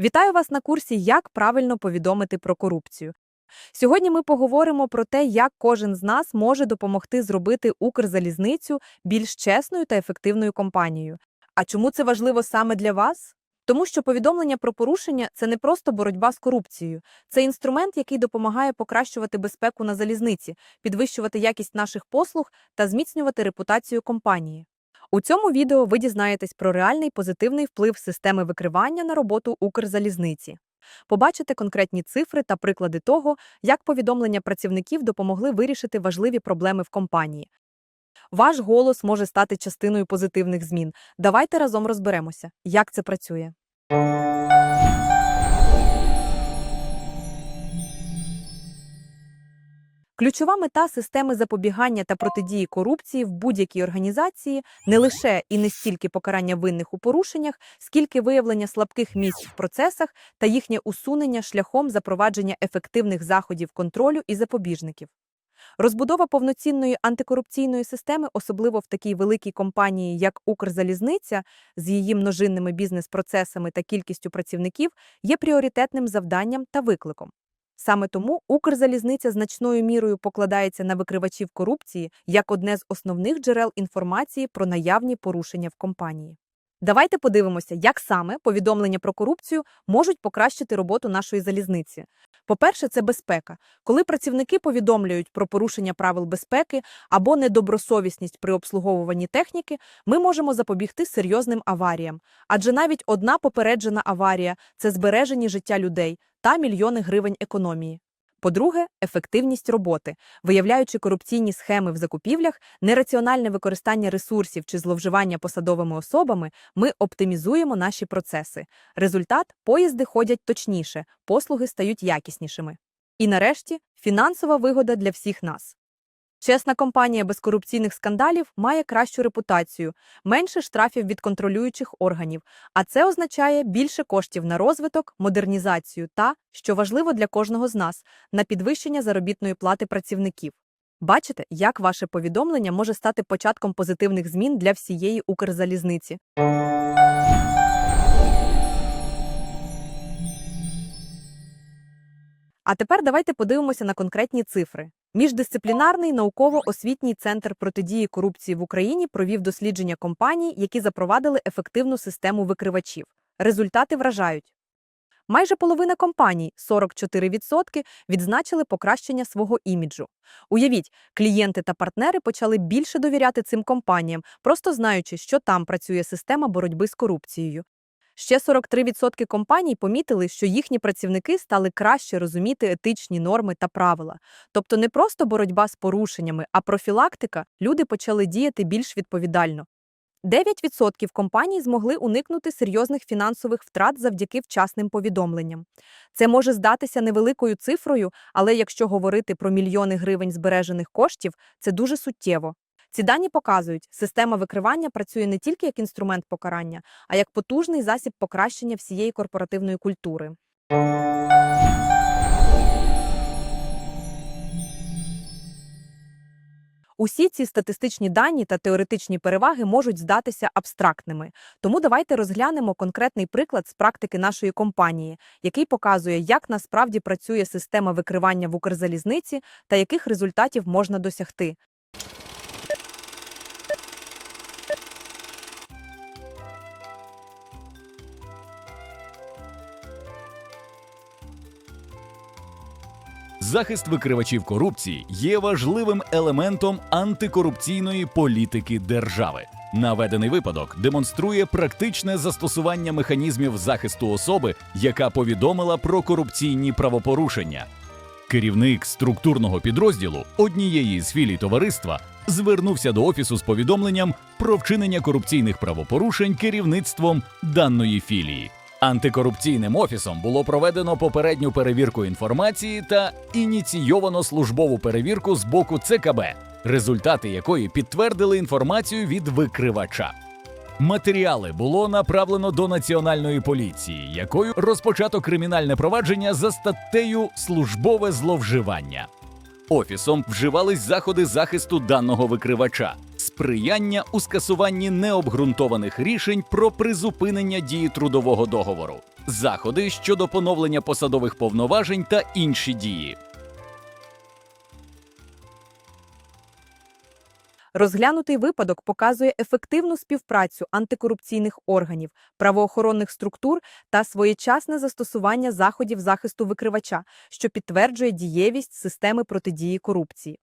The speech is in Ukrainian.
Вітаю вас на курсі Як правильно повідомити про корупцію. Сьогодні ми поговоримо про те, як кожен з нас може допомогти зробити Укрзалізницю більш чесною та ефективною компанією. А чому це важливо саме для вас? Тому що повідомлення про порушення це не просто боротьба з корупцією, це інструмент, який допомагає покращувати безпеку на залізниці, підвищувати якість наших послуг та зміцнювати репутацію компанії. У цьому відео ви дізнаєтесь про реальний позитивний вплив системи викривання на роботу Укрзалізниці. Побачите конкретні цифри та приклади того, як повідомлення працівників допомогли вирішити важливі проблеми в компанії. Ваш голос може стати частиною позитивних змін. Давайте разом розберемося, як це працює. Ключова мета системи запобігання та протидії корупції в будь-якій організації не лише і не стільки покарання винних у порушеннях, скільки виявлення слабких місць в процесах та їхнє усунення шляхом запровадження ефективних заходів контролю і запобіжників. Розбудова повноцінної антикорупційної системи, особливо в такій великій компанії, як Укрзалізниця, з її множинними бізнес-процесами та кількістю працівників, є пріоритетним завданням та викликом. Саме тому Укрзалізниця значною мірою покладається на викривачів корупції як одне з основних джерел інформації про наявні порушення в компанії. Давайте подивимося, як саме повідомлення про корупцію можуть покращити роботу нашої залізниці. По-перше, це безпека. Коли працівники повідомлюють про порушення правил безпеки або недобросовісність при обслуговуванні техніки, ми можемо запобігти серйозним аваріям. Адже навіть одна попереджена аварія це збережені життя людей та мільйони гривень економії. По-друге, ефективність роботи. Виявляючи корупційні схеми в закупівлях, нераціональне використання ресурсів чи зловживання посадовими особами, ми оптимізуємо наші процеси. Результат поїзди ходять точніше, послуги стають якіснішими. І нарешті фінансова вигода для всіх нас. Чесна компанія без корупційних скандалів має кращу репутацію, менше штрафів від контролюючих органів, а це означає більше коштів на розвиток, модернізацію та, що важливо для кожного з нас, на підвищення заробітної плати працівників. Бачите, як ваше повідомлення може стати початком позитивних змін для всієї Укрзалізниці. А тепер давайте подивимося на конкретні цифри. Міждисциплінарний науково-освітній центр протидії корупції в Україні провів дослідження компаній, які запровадили ефективну систему викривачів. Результати вражають. Майже половина компаній, 44%, відзначили покращення свого іміджу. Уявіть, клієнти та партнери почали більше довіряти цим компаніям, просто знаючи, що там працює система боротьби з корупцією. Ще 43% компаній помітили, що їхні працівники стали краще розуміти етичні норми та правила. Тобто не просто боротьба з порушеннями, а профілактика, люди почали діяти більш відповідально. 9% компаній змогли уникнути серйозних фінансових втрат завдяки вчасним повідомленням. Це може здатися невеликою цифрою, але якщо говорити про мільйони гривень збережених коштів, це дуже суттєво. Ці дані показують, система викривання працює не тільки як інструмент покарання, а як потужний засіб покращення всієї корпоративної культури. Усі ці статистичні дані та теоретичні переваги можуть здатися абстрактними. Тому давайте розглянемо конкретний приклад з практики нашої компанії, який показує, як насправді працює система викривання в Укрзалізниці та яких результатів можна досягти. Захист викривачів корупції є важливим елементом антикорупційної політики держави. Наведений випадок демонструє практичне застосування механізмів захисту особи, яка повідомила про корупційні правопорушення. Керівник структурного підрозділу однієї з філій товариства звернувся до офісу з повідомленням про вчинення корупційних правопорушень керівництвом даної філії. Антикорупційним офісом було проведено попередню перевірку інформації та ініційовано службову перевірку з боку ЦКБ, результати якої підтвердили інформацію від викривача. Матеріали було направлено до національної поліції, якою розпочато кримінальне провадження за статтею службове зловживання. Офісом вживались заходи захисту даного викривача, сприяння у скасуванні необґрунтованих рішень про призупинення дії трудового договору, заходи щодо поновлення посадових повноважень та інші дії. Розглянутий випадок показує ефективну співпрацю антикорупційних органів, правоохоронних структур та своєчасне застосування заходів захисту викривача, що підтверджує дієвість системи протидії корупції.